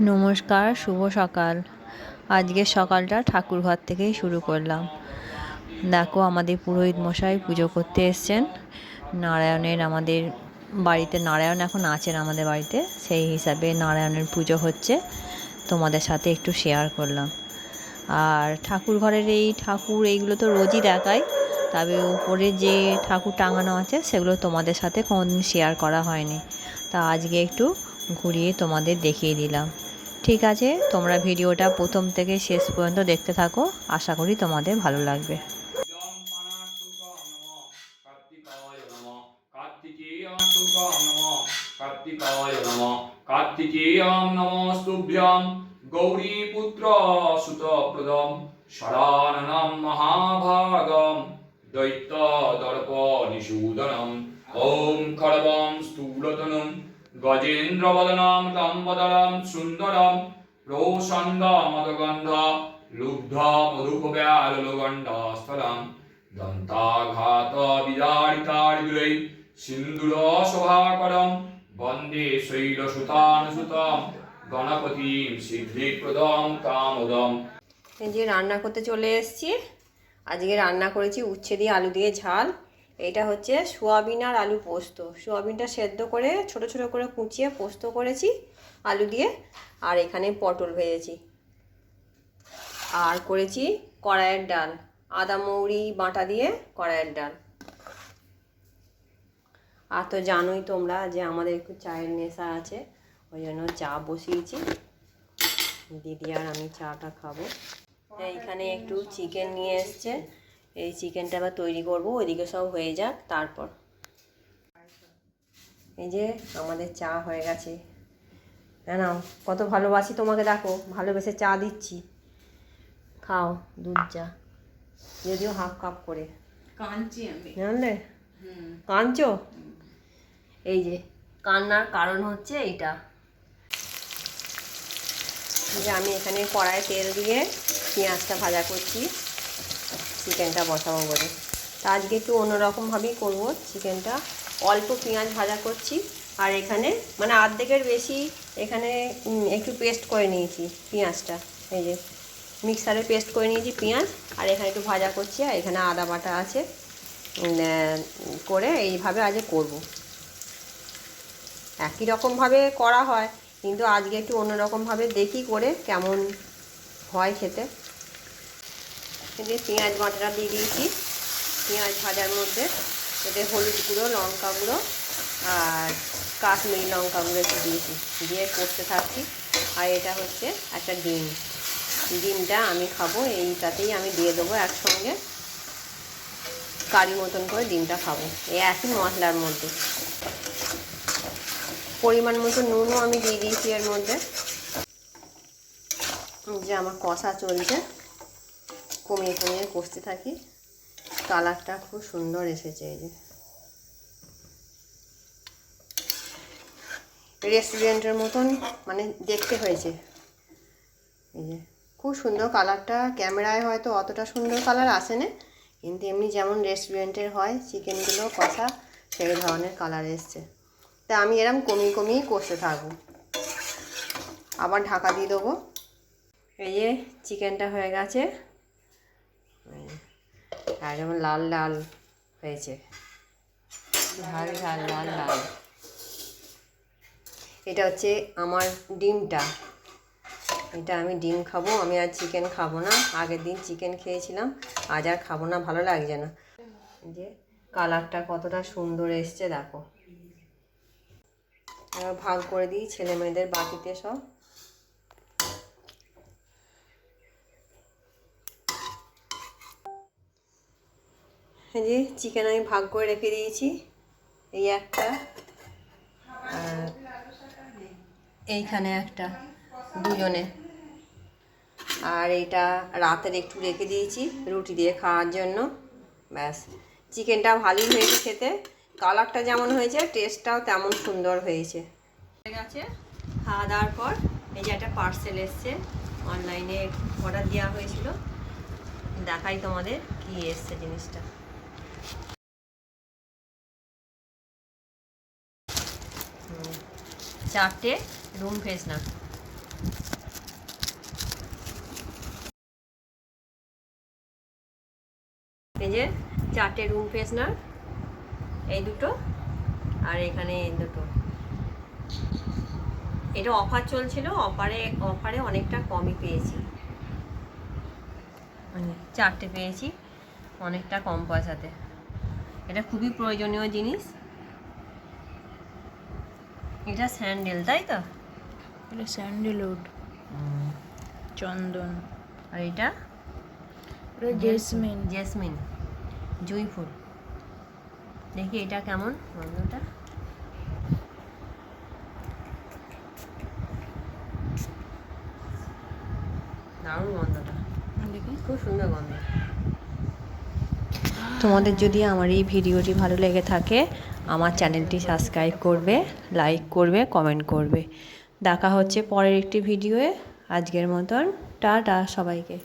নমস্কার, শুভ সকাল। আজকের সকালটা ঠাকুর ঘর থেকেই শুরু করলাম। দেখো আমাদের পুরোহিত মশাই পুজো করতে এসছেন। নারায়ণের আমাদের বাড়িতে, নারায়ণ এখন আছেন আমাদের বাড়িতে, সেই হিসাবে নারায়ণের পুজো হচ্ছে। তোমাদের সাথে একটু শেয়ার করলাম। আর ঠাকুর ঘরের এই ঠাকুর, এইগুলো তো রোজই দেখাই তবে উপরে যে ঠাকুর টাঙানো আছে, সেগুলো তোমাদের সাথে কোনোদিন শেয়ার করা হয়নি। তা আজকে একটু ঘুরিয়ে তোমাদের দেখিয়ে দিলাম। ঠিক আছে, তোমরা ভিডিওটা প্রথম থেকে শেষ পর্যন্ত দেখতে থাকো, আশা করি তোমাদের ভালো লাগবে। ইদং পানাশুকাম নমঃ কার্তিকায় নমঃ, কার্তিকেয়াং শুকাম নমঃ কার্তিকায় নমঃ কার্তিকেয়াং নমস্তুভ্যং সুতপ্রদম, শরাননম মহাভাগম দৈত্য দর্প নিষূদনম ওম খড়বং স্থূলতনুম। গজেন্দ্রবদনম লম্বদরম সুন্দরম প্রসন্ন মদগন্ধ, লুব্ধ মধুপব্যালগণ্ডস্থলম দন্তাঘাত বিদারিতারিগুলাই সিন্দুর শোভাকরম বন্দে শৈলসুতানুসুতম, গণপতিম সিদ্ধিপ্রদম কামদম। এই যে রান্না করতে চলে এসেছি, আজকে রান্না করেছি উচ্ছে দিয়ে আলু দিয়ে ঝাল। এটা হচ্ছে সোয়াবিন আর আলু পোস্ত। সোয়াবিনটা সেদ্ধ করে ছোট ছোট করে কুচিয়ে পোস্ত করেছি আলু দিয়ে আর এখানে পটল ভেজেছি। আর করেছি কড়াইয়ের ডাল আদা মৌরি বাটা দিয়ে কড়াইয়ের ডাল। আর তো জানোই তোমরা যে আমাদের একটু চায়ের নেশা আছে ওই জন্য চা বসিয়েছি। দিদি আর আমি চাটা খাব। এইখানে একটু চিকেন নিয়ে এসছে। এই চিকেনটা আবার তৈরি করব ওইদিকে সব হয়ে যাক তারপর। এই যে আমাদের চা হয়ে গেছে। হ্যাঁ না কত ভালোবাসি তোমাকে দেখো ভালোবেসে চা দিচ্ছি। খাও দুধ চা। যদিও হাফ কাপ করে। কাঁদছি আমি। জানলে? হুম। কাঁদছো? এই যে কান্নার কারণ হচ্ছে এইটা। যে আমি এখানে কড়াই তেল দিয়ে পেঁয়াজটা ভাজা করছি। চিকেনটা বসাবো বলে। তা আজকে একটু অন্যরকমভাবেই করব চিকেনটা। অল্প পেঁয়াজ ভাজা করছি, আর এখানে মানে অর্ধেকের বেশি এখানে একটু পেস্ট করে নিয়েছি পেঁয়াজটা। এই যে মিক্সারে পেস্ট করে নিয়েছি পেঁয়াজ, আর এখানে একটু ভাজা করছি, আর এখানে আদা বাটা আছে করে এইভাবে আজকে করব। একই রকমভাবে করা হয়, কিন্তু আজকে একটু অন্যরকমভাবে দেখি করে কেমন হয় খেতে। এতে পেঁয়াজ বাটাটা দিয়ে দিয়েছি। পেঁয়াজ ভাজার মধ্যে এতে হলুদ গুঁড়ো, লঙ্কা গুঁড়ো আর কাশ্মীরি লঙ্কা গুঁড়ো একটু দিয়েছি। দিয়ে করতে থাকছি। আর এটা হচ্ছে একটা ডিম। ডিমটা আমি খাব, এইটাতেই আমি দিয়ে দেবো একসঙ্গে। কারি মতন করে ডিমটা খাব। এই একই মশলার মধ্যে। পরিমাণ মতো নুনও আমি দিয়ে দিয়েছি এর মধ্যে। যে আমার কষা চলছে। কমিয়ে কমিয়ে কষতে থাকি। কালারটা খুব সুন্দর এসেছে এই যে। রেস্টুরেন্টের মতন মানে দেখতে হয়েছে। এই যে, খুব সুন্দর কালারটা। ক্যামেরায় হয়তো অতটা সুন্দর কালার আসে না, কিন্তু এমনি যেমন রেস্টুরেন্টের হয় চিকেনগুলো কষা, সেই ধরনের কালার এসছে। তা আমি এরম কমিয়ে কমিয়ে কষতে থাকব। আবার ঢাকা দিয়ে দেবো। এই যে চিকেনটা হয়ে গেছে। একদম লাল লাল হয়েছে। ঝাল ঝাল লাল লাল। এটা হচ্ছে আমার ডিমটা। এটা আমি ডিম খাব, আমি আর চিকেন খাব না। আগের দিন চিকেন খেয়েছিলাম, আজ আর খাব না, ভালো লাগছে না। যে কালারটা কতটা সুন্দর এসছে, দেখো। ভাগ করে দিই ছেলে মেয়েদের বাকিতে সব। যে চিকেন আমি ভাগ করে রেখে দিয়েছি। এই একটা। এইখানে একটা, দুজনে। আর এইটা রাতের একটু রেখে দিয়েছি, রুটি দিয়ে খাওয়ার জন্য। ব্যাস। চিকেনটা ভালোই হয়েছে খেতে। কালারটা যেমন হয়েছে টেস্টটাও তেমন সুন্দর হয়েছে। হয়ে গেছে। খাওয়া দাওয়ার পর এই যে একটা পার্সেল এসছে। অনলাইনে অর্ডার দেওয়া হয়েছিল। দেখাই তোমাদের কি এসছে জিনিসটা। চারটে রুম ফ্রেশনার এই যে চারটে রুম ফ্রেশনার এই দুটো আর এখানে দুটো। এটা অফার চলছিল অফারে অফারে অনেকটা কমই পেয়েছি। মানে চারটে পেয়েছি, অনেকটা কম পয়সাতে। এটা খুবই প্রয়োজনীয় জিনিস। এটা স্যান্ডেল তাই তো? এটা স্যান্ডেলউড। চন্দন। আর এটা? জেসমিন। জেসমিন। জুঁই ফুল দেখি এটা কেমন? গন্ধটা। দারুণ গন্ধটা। খুব সুন্দর গন্ধ। তোমাদের যদি আমার এই ভিডিওটি ভালো লেগে থাকে আমার চ্যানেলটি সাবস্ক্রাইব করবে, লাইক করবে, কমেন্ট করবে। দেখা হচ্ছে পরের একটি ভিডিওয়ে। আজকের মতন টা টা সবাইকে।